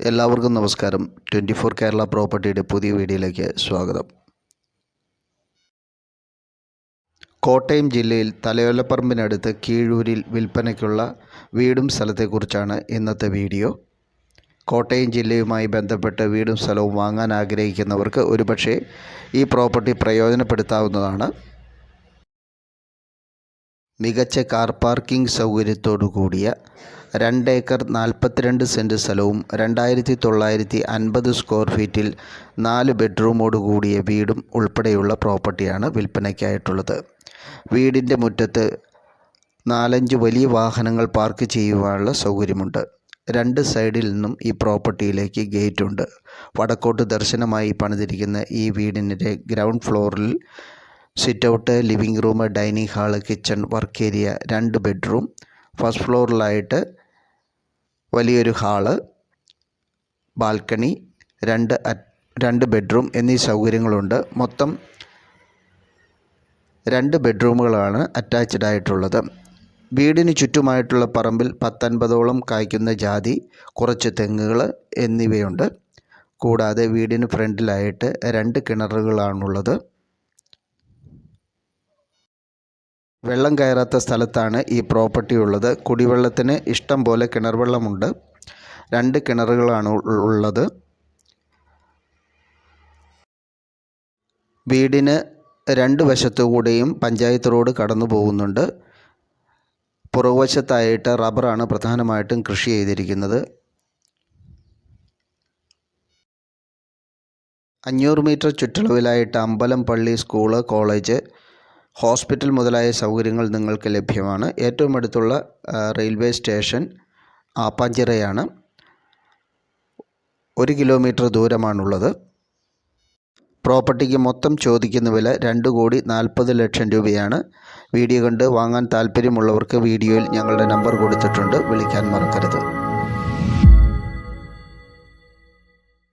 എല്ലാവർക്കും നമസ്കാരം. Twenty four Kerala പ്രോപ്പർട്ടിയുടെ പുതിയ വീഡിയോയിലേക്ക് സ്വാഗതം. കോട്ടയം ജില്ലയിൽ തലയോലപ്പറമ്പിനടുത്ത് കീഴൂരിൽ വിൽപ്പനയ്ക്കുള്ള വീടും സ്ഥലത്തെക്കുറിച്ചാണ് ഇന്നത്തെ വീഡിയോ. കോട്ടയം ജില്ലയുമായി ബന്ധപ്പെട്ട് വീടും സ്ഥലവും വാങ്ങാൻ ആഗ്രഹിക്കുന്നവർക്ക് ഒരുപക്ഷെ ഈ പ്രോപ്പർട്ടി പ്രയോജനപ്പെടുത്താവുന്നതാണ്. മികച്ച കാർ പാർക്കിംഗ് സൗകര്യത്തോടു കൂടിയ രണ്ട് ഏക്കർ നാൽപ്പത്തിരണ്ട് സെന്റ് സ്ഥലവും രണ്ടായിരത്തി തൊള്ളായിരത്തി അൻപത് സ്ക്വയർ ഫീറ്റിൽ നാല് ബെഡ്റൂമോട് കൂടിയ വീടും ഉൾപ്പെടെയുള്ള പ്രോപ്പർട്ടിയാണ് വിൽപ്പനയ്ക്കായിട്ടുള്ളത്. വീടിന്റെ മുറ്റത്ത് നാലഞ്ച് വലിയ വാഹനങ്ങൾ പാർക്ക് ചെയ്യുവാനുള്ള സൗകര്യമുണ്ട്. രണ്ട് സൈഡിൽ നിന്നും ഈ പ്രോപ്പർട്ടിയിലേക്ക് ഗേറ്റ് ഉണ്ട് വടക്കോട്ട് ദർശനമായി പണിതിരിക്കുന്ന ഈ വീടിന്റെ ഗ്രൗണ്ട് ഫ്ലോറിൽ sit out living room dining hall kitchen work area രണ്ട് ബെഡ്റൂം ഫസ്റ്റ് ഫ്ലോറിലായിട്ട് വലിയൊരു ഹാൾ ബാൽക്കണി രണ്ട് രണ്ട് ബെഡ്റൂം എന്നീ സൗകര്യങ്ങളുണ്ട്. മൊത്തം രണ്ട് ബെഡ്റൂമുകളാണ് അറ്റാച്ച്ഡ് ആയിട്ടുള്ളത്. വീടിന് ചുറ്റുമായിട്ടുള്ള പറമ്പിൽ പത്തൊൻപതോളം കായ്ക്കുന്ന ജാതി കുറച്ച് തെങ്ങുകൾ എന്നിവയുണ്ട്. കൂടാതെ വീടിന് ഫ്രണ്ടിലായിട്ട് രണ്ട് കിണറുകളാണുള്ളത്. വെള്ളം കയറാത്ത സ്ഥലത്താണ് ഈ പ്രോപ്പർട്ടി ഉള്ളത്. കുടിവെള്ളത്തിന് ഇഷ്ടം പോലെ കിണർ വെള്ളമുണ്ട് രണ്ട് കിണറുകളാണ് ഉള്ളത്. വീടിന് രണ്ട് വശത്തുകൂടെയും പഞ്ചായത്ത് റോഡ് കടന്നു പോകുന്നുണ്ട്. പുറകുവശത്തായിട്ട് റബ്ബറാണ് പ്രധാനമായിട്ടും കൃഷി ചെയ്തിരിക്കുന്നത്. അഞ്ഞൂറ് മീറ്റർ ചുറ്റളവിലായിട്ട് അമ്പലം പള്ളി സ്കൂൾ കോളേജ് ഹോസ്പിറ്റൽ മുതലായ സൗകര്യങ്ങൾ നിങ്ങൾക്ക് ലഭ്യമാണ്. ഏറ്റവും അടുത്തുള്ള റെയിൽവേ സ്റ്റേഷൻ ആപ്പാഞ്ചിറയാണ്. ഒരു കിലോമീറ്റർ ദൂരമാണുള്ളത്. പ്രോപ്പർട്ടിക്ക് മൊത്തം ചോദിക്കുന്ന വില രണ്ട് കോടി നാൽപ്പത് ലക്ഷം രൂപയാണ്. വീഡിയോ കണ്ട് വാങ്ങാൻ താല്പര്യമുള്ളവർക്ക് വീഡിയോയിൽ ഞങ്ങളുടെ നമ്പർ കൊടുത്തിട്ടുണ്ട്. വിളിക്കാൻ മറക്കരുത്.